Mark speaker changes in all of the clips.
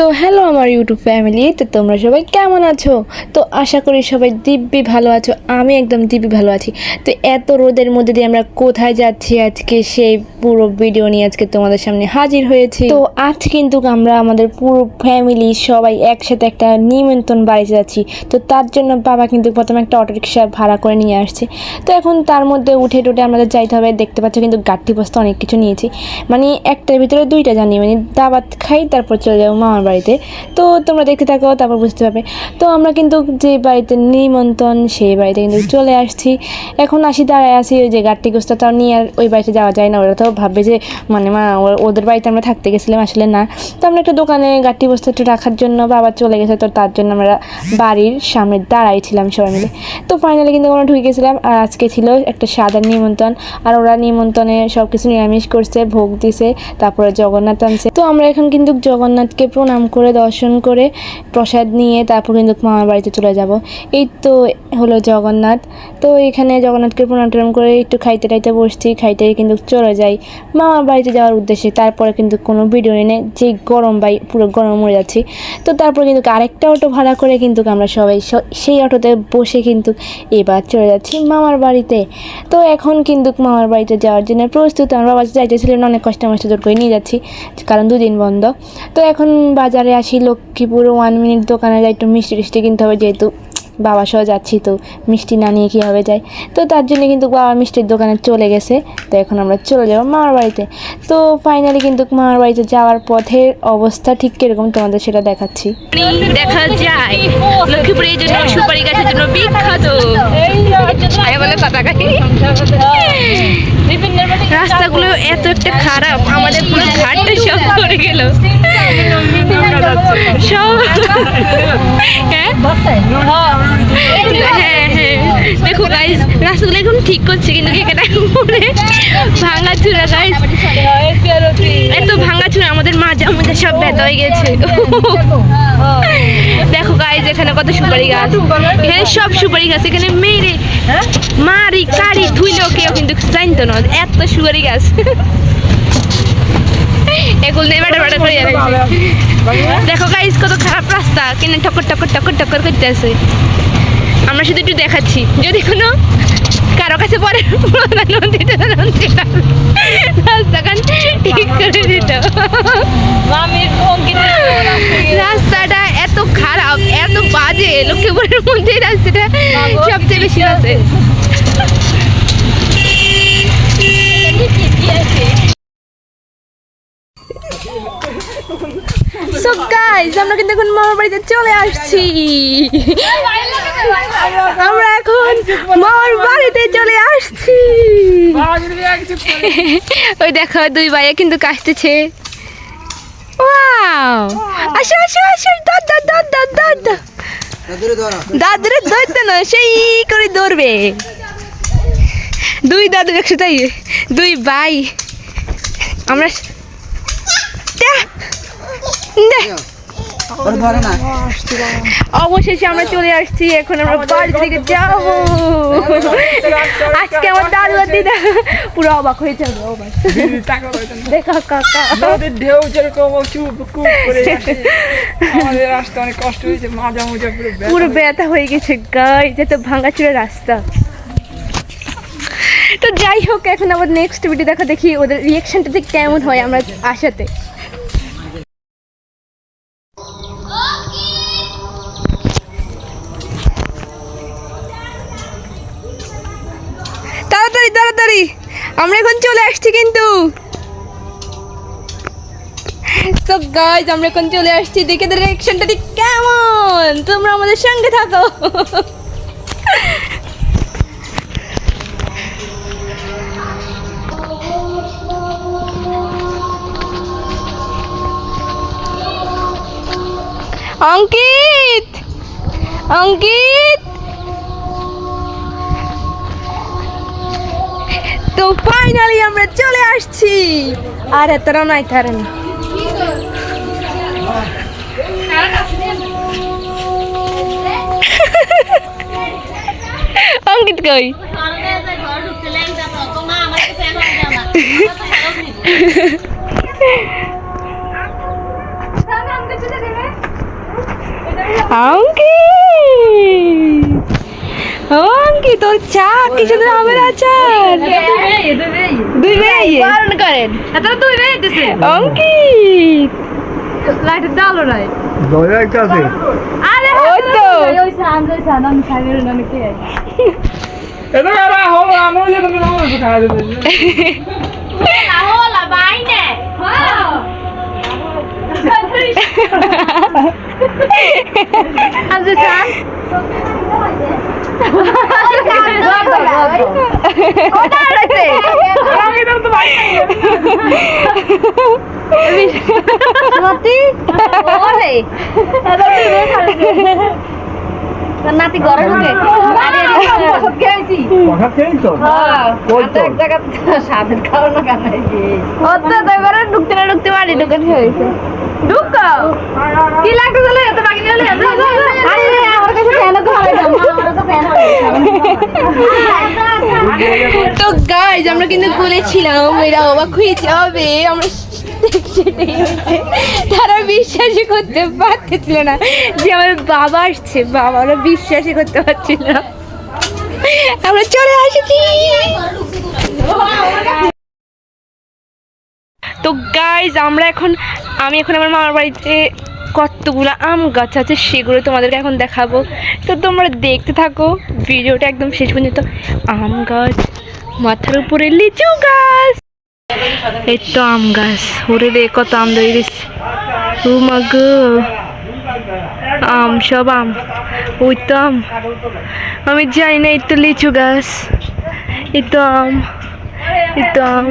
Speaker 1: So hello আমার YouTube family তো তোমরা সবাই কেমন আছো? তো আশা করি সবাই দিব্যি ভালো আছো, আমি একদম দিব্যি ভালো আছি। তো এত রোদের মধ্যে দিয়ে আমরা কোথায় যাচ্ছি আজকে? সেই পুরো ভিডিও নিয়ে আজকে তোমাদের সামনে হাজির হয়েছি। তো আজ কিন্তু আমরা আমাদের পুরো ফ্যামিলি সবাই একসাথে একটা নিমন্ত্রণ বাড়িতে যাচ্ছি। তো তার জন্য বাবা কিন্তু প্রথমে একটা অটো রিক্সা ভাড়া করে নিয়ে আসছে। তো এখন তার মধ্যে উঠে টুটে আমাদের যাইতে হবে, দেখতে পাচ্ছ কিন্তু গাঠি বস্তা অনেক কিছু নিয়েছি। মানে একটার ভিতরে দুইটা জানি মানে দাবাত খাই, তারপর চলে যাব মামার বাড়িতে। তো তোমরা দেখতে থাকো, তারপর বুঝতে পারবে। তো আমরা কিন্তু যে বাড়িতে নিমন্ত্রণ, সেই বাড়িতে কিন্তু চলে আসছি। এখন আসি, দাঁড়ায় আসি ওই যে গাঠি গোস্তাটাও নিয়ে আর ওই বাড়িতে যাওয়া যায় না। ওরা তো ভাববে যে মানে মা ওদের বাড়িতে আমরা থাকতে গেছিলাম, আসলে না। তো আমরা একটা দোকানে গাঠি বস্তাটা রাখার জন্য বাবা চলে গেছে, তো তার জন্য আমরা বাড়ির সামনে দাঁড়াইছিলাম সবাই মিলে। তো ফাইনালি কিন্তু আমরা ঢুকে গেছিলাম, আর আজকে ছিল একটা সাদা নিমন্ত্রণ। আর ওরা নিমন্ত্রণে সব কিছু নিরামিষ করছে, ভোগ দিছে, তারপরে জগন্নাথ আনছে। তো আমরা এখন কিন্তু জগন্নাথকে প্রণাম করে, দর্শন করে, প্রসাদ নিয়ে তারপর কিন্তু মামার বাড়িতে চলে যাব। এই তো হলো জগন্নাথ। তো এখানে জগন্নাথকে প্রণাম টনাম করে একটু খাইতে টাইতে বসছি, খাইতে কিন্তু চলে যাই। মামার বাড়িতে যাওয়ার উদ্দেশ্যে তারপরে কিন্তু কোনো ভিডিও এনে যে গরম বাই পুরো গরম মরে যাচ্ছি। তো তারপরে কিন্তু আরেকটা অটো ভাড়া করে কিন্তু আমরা সবাই সেই অটোতে বসে কিন্তু এবার চলে যাচ্ছি মামার বাড়িতে। তো এখন কিন্তু মামার বাড়িতে যাওয়ার জন্য প্রস্তুত। আমরা বাড়িতে যাইতেছিলেন, অনেক কষ্ট মষ্ট জোর করে নিয়ে যাচ্ছি, কারণ দুদিন বন্ধ। তো এখন বাজারে আসি, লক্ষ্মীপুর ওয়ান মিনিট দোকানে যাই, একটু মিষ্টি টিষ্টি কিনতে হবে যেহেতু বাবা সহ যাচ্ছি তো, মিষ্টি না নিয়ে কীভাবে যাই? তো তার জন্য কিন্তু বাবা মিষ্টির দোকানে চলে গেছে। তো এখন আমরা চলে যাব মামার বাড়িতে। তো ফাইনালি কিন্তু মামার বাড়িতে যাওয়ার পথের অবস্থা ঠিক কীরকম? তোমাদের সেটা দেখাচ্ছি।
Speaker 2: দেখা যায়। লক্ষ্মীপুরে এই জন্য সুপারি গাছের জন্য বিখ্যাত। রাস্তাগুলো এত একটা খারাপ, আমাদের পুরো ঘাটটা সব করে গেল। সব হ্যাঁ হ্যাঁ। দেখো এখন ঠিক করছে কিন্তু এত ভাঙা চূড়া আমাদের মাজা সব হয়ে গেছে। দেখো গাইজ এখানে কত সুপারি গাছ। এখানে সব সুপারি গাছ, এখানে মেরে, মারি, কারি, ধুইলেও কেউ কিন্তু জানতো না এত সুপারি গাছ। এগুলো দেখো গাইজ কত খারাপ রাস্তা। কিনে ঠকর ঠকর ঠকর করতে আছে আমরা শুধু একটু দেখাচ্ছি। যদি কোনো কারও কাছে পরে রাস্তাখান দিত। রাস্তাটা এত খারাপ, এত বাজে। লক্ষ্মীপুরের মধ্যে রাস্তাটা সবচেয়ে বেশি আছে
Speaker 1: সো গাইজ আমরা কিন্তু এখন মামার বাড়িতে চলে আসছি। আমরা এখন মামার বাড়িতে চলে আসছি।
Speaker 2: ওই দেখো, দুই ভাইয়া কিন্তু কাশতেছে। ওয়াও আসো আসো আসো দাদ দাদ দাদ দাদ দাদ দাদ দাদুরে ধরতে না সেই করে ধরবে। দুই দাদু একসাথে, দুই ভাই। আমরা। অবশেষে আমরা চলে আসছি এখন আমরা বাড়ি থেকে যাব। আজকে আমার দাদু দিদা পুরো অবাক হয়ে যাবে দেখো কাকা।
Speaker 3: নদীর ঢেউ যেরকম চুপ কুপ করে আমাদের রাস্তা অনেক কষ্ট হয়েছে মাজা মুজা পুরো ব্যথা।
Speaker 1: পুরো ব্যথা হয়ে গেছে গাই যেতে ভাঙাচুরা রাস্তা। তো যাই হোক এখন আবার নেক্সট ভিডিও দেখা দেখি ওদের রিয়েকশনটা ঠিক কেমন হয় আমরা আসাতে তাড়াতাড়ি। আমরা এখন চলে আসছি কিন্তু। তো গাইজ আমরা এখন চলে আসছি। দেখে ঠিক কেমন? তোমরা আমাদের সঙ্গে থাকো। অঙ্কিত! অঙ্কিত! তো ফাইনালি আমরা চলে আসছি। আর এতটাও নাই তারা না। অঙ্কিত কই? অঙ্কিত। অঙ্কিত তোর চা কি সুন্দর আমের আচার। দুই ভাই।
Speaker 2: বারণ করেন।
Speaker 1: অঙ্কিত।
Speaker 2: লাইটের ডালো নাই।
Speaker 4: দয়া আছে।
Speaker 1: আরে ওই তো।
Speaker 2: ওই সান ওই সান আমি সাইবের নাকি
Speaker 3: এটা এরা হলো আমিও যেটা তুমি আমার খাওয়া দেবে।
Speaker 2: হোলা বাইনে আজকে সান নাতি ঢুকে। এবারে ঢুকতে না ঢুকতে পারি ঢুকে হয়েছে কি লাগতেছিল এত বাকি নিলে আরে আমার কাছে ফ্যান তো
Speaker 1: গাইজ আমরা কিন্তু বলেছিলাম, এরা অবাক হয়ে যাবে। আমরা তারা বিশ্বাসই করতে পারতেছিল না যে আমার বাবা আসছে। বাবা, ওরা বিশ্বাসই করতে পারছিল না। আমরা চলে এসেছি তো গাইজ আমরা এখন আমি এখন আমার মামার বাড়িতে কতগুলো আম গাছ আছে সেগুলো তোমাদেরকে এখন দেখাবো। তো তোমরা দেখতে থাকো, ভিডিওটা একদম শেষ পর্যন্ত। আম গাছ, মাথার উপরে লিচু গাছ। এই তো আম গাছ, ওরে রে, কত আম ধরে আম সব আম, ওই তো আম। আমি জানি না, এই তো লিচু গাছ, এই তো আম, এই তো আম।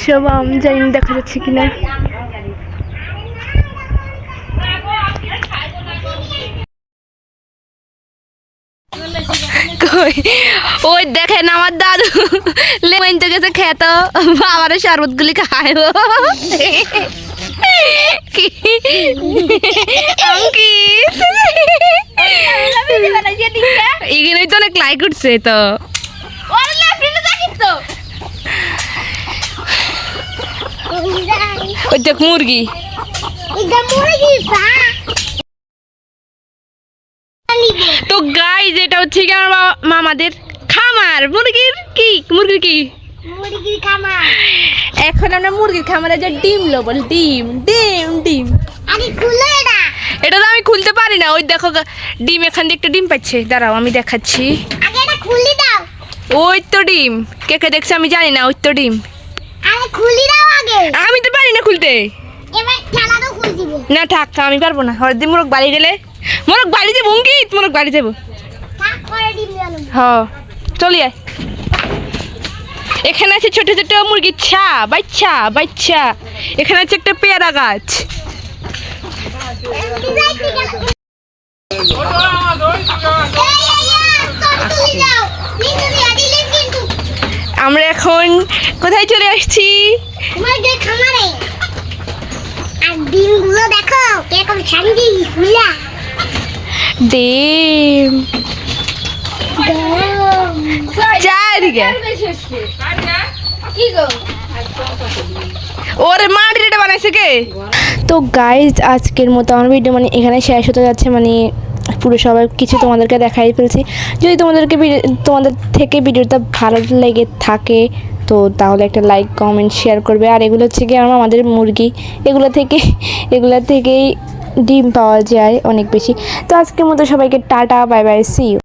Speaker 1: সব আম জানি দেখা যাচ্ছে কিনা। কই ওই দেখেন আমার দাদু। লেমন তো গেছে খেত। বাবারও শরবতগুলি কি? অঙ্কিত এখানেই তো অনেক লাইক উঠছে তো। ওই দেখ মুরগি। তো গাই যেটা হচ্ছে কি আমার বাবা- মামাদের খামার। মুরগির কি? মুরগির কি? এখন আমরা মুরগির খামারে যে ডিম লবল ডিম ডিম ডিম। এটা। তো আমি খুলতে পারি না। ওই দেখো ডিম এখান দিয়ে একটা ডিম পাচ্ছে। দাঁড়াও আমি দেখাচ্ছি। ওই তো ডিম। কে কে দেখছে আমি জানি না ওই তো ডিম। আমি তো পারি না খুলতে। না থাক আমি পারব না। হরদি মোরগ বাড়ি গেলে মোরগ বাড়ি যাব অঙ্কিত মোরগ বাড়ি যাব হ চলি আয়। এখানে আছে ছোট ছোট মুরগির ছা বাচ্চা বাচ্চা। এখানে আছে একটা পেয়ারা গাছ। আমরা এখন কোথায় চলে আসছি?
Speaker 5: দেখো
Speaker 1: ডিম ওরে মাটির এটা বানাইছে কে? তো গাইজ আজকের মতো আমার ভিডিও মানে এখানে শেষ হতে যাচ্ছে মানে পুরো সবার কিছু তোমাদেরকে দেখাই ফেলছি। যদি তোমাদেরকে তোমাদের থেকে ভিডিওটা ভালো লেগে থাকে, তো তাহলে একটা লাইক কমেন্ট শেয়ার করবে। আর এগুলো হচ্ছে কি আমাদের মুরগি। এগুলো থেকে, এগুলো থেকেই ডিম পাওয়া যায় অনেক বেশি। তো আজকের মতো সবাইকে টাটা বাই বাই সি